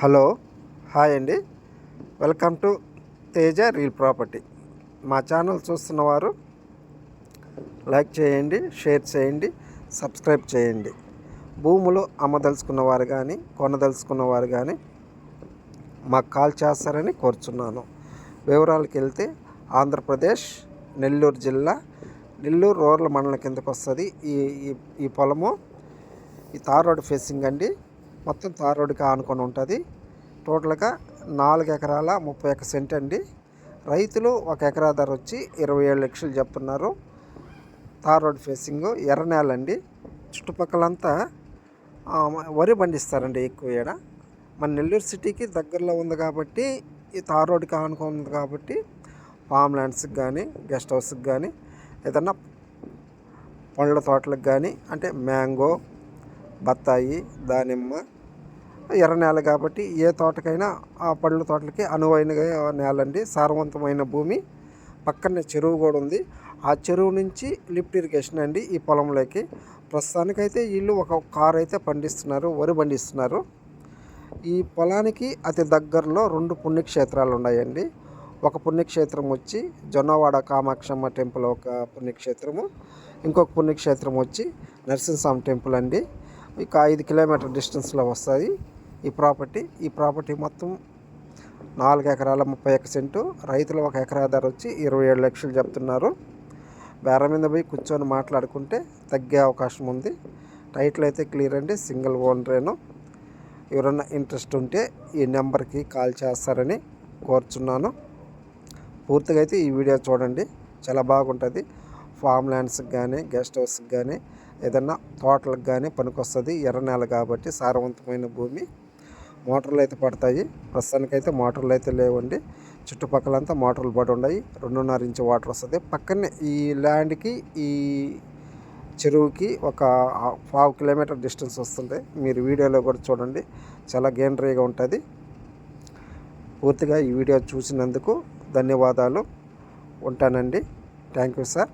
Hello hi అండి. Welcome to Teja real property. మా channel చూస్తున్న వారు లైక్ చేయండి షేర్ చేయండి సబ్స్క్రైబ్ చేయండి. భూములు అమ్మదలుచుకున్న వారు కానీ కొనదలుచుకున్న వారు కానీ మాకు కాల్ చేస్తారని కోరుచున్నాను. వివరాలకు వెళ్తే ఆంధ్రప్రదేశ్ నెల్లూరు జిల్లా నెల్లూరు రూరల్ మండలం కిందకు వస్తుంది ఈ ఈ ఈ పొలము. ఈ తార్ రోడ్ ఫేసింగ్ అండి. మొత్తం తార్ రోడ్డుకి ఆనుకొని ఉంటుంది. టోటల్గా నాలుగు ఎకరాల ముప్పై ఒక్క సెంట్ అండి. రైతులు ఒక ఎకరా ధర వచ్చి ఇరవై ఏడు లక్షలు చెప్తున్నారు. తార్ రోడ్ ఫేసింగ్ ఎర్ర నేల అండి. చుట్టుపక్కలంతా వరి పండిస్తారండి ఎక్కువ ఈడ. మన నెల్లూరు సిటీకి దగ్గరలో ఉంది కాబట్టి ఈ తార్ రోడ్డుకి ఆనుకొని ఉంది కాబట్టి ఫామ్ ల్యాండ్స్కి కానీ గెస్ట్ హౌస్కి కానీ ఏదన్నా పండ్ల తోటలకు కానీ అంటే మ్యాంగో బత్తాయి దానిమ్మ ఎర్ర నేల కాబట్టి ఏ తోటకైనా ఆ పళ్ళ తోటలకి అనువైన నేల అండి సారవంతమైన భూమి. పక్కనే చెరువు కూడా ఉంది. ఆ చెరువు నుంచి లిఫ్ట్ ఇరిగేషన్ అండి ఈ పొలంలోకి. ప్రస్తుతానికైతే వీళ్ళు ఒక కారు అయితే పండిస్తున్నారు వరి పండిస్తున్నారు. ఈ పొలానికి అతి దగ్గరలో రెండు పుణ్యక్షేత్రాలు ఉన్నాయండి. ఒక పుణ్యక్షేత్రం వచ్చి జొన్నవాడ కామాక్షమ్మ టెంపుల్ ఒక పుణ్యక్షేత్రము. ఇంకొక పుణ్యక్షేత్రం వచ్చి నరసింహస్వామి టెంపుల్ అండి. ఇక ఐదు కిలోమీటర్ డిస్టెన్స్లో వస్తుంది ఈ ప్రాపర్టీ. ఈ ప్రాపర్టీ మొత్తం నాలుగు ఎకరాల ముప్పై ఒక్క సెంటు. రైతులు ఒక ఎకరా ధర వచ్చి ఇరవై ఏడు లక్షలు చెప్తున్నారు. బేర మీద పోయి కూర్చొని మాట్లాడుకుంటే తగ్గే అవకాశం ఉంది. టైటిల్ అయితే క్లియర్ అండి సింగిల్ ఓనరేను. ఎవరన్నా ఇంట్రెస్ట్ ఉంటే ఈ నెంబర్కి కాల్ చేస్తారని కోరుచున్నాను. పూర్తిగా అయితే ఈ వీడియో చూడండి. చాలా బాగుంటుంది. ఫామ్ ల్యాండ్స్కి కానీ గెస్ట్ హౌస్కి కానీ ఏదన్నా తోటలకు కానీ పనికొస్తుంది ఎర్ర నేల కాబట్టి సారవంతమైన భూమి. మోటార్లు అయితే పడతాయి. ప్రస్తుతానికైతే మోటార్లు అయితే లేవండి. చుట్టుపక్కలంతా మోటార్లు పడి ఉన్నాయి. రెండున్నర ఇంచు వాటర్ వస్తుంది. పక్కనే ఈ ల్యాండ్కి ఈ చెరువుకి ఒక పావు కిలోమీటర్ డిస్టెన్స్ వస్తుంది. మీరు వీడియోలో కూడా చూడండి. చాలా గ్రీనరీగా ఉంటుంది. పూర్తిగా ఈ వీడియో చూసినందుకు ధన్యవాదాలు. ఉంటానండి. Thank you sir.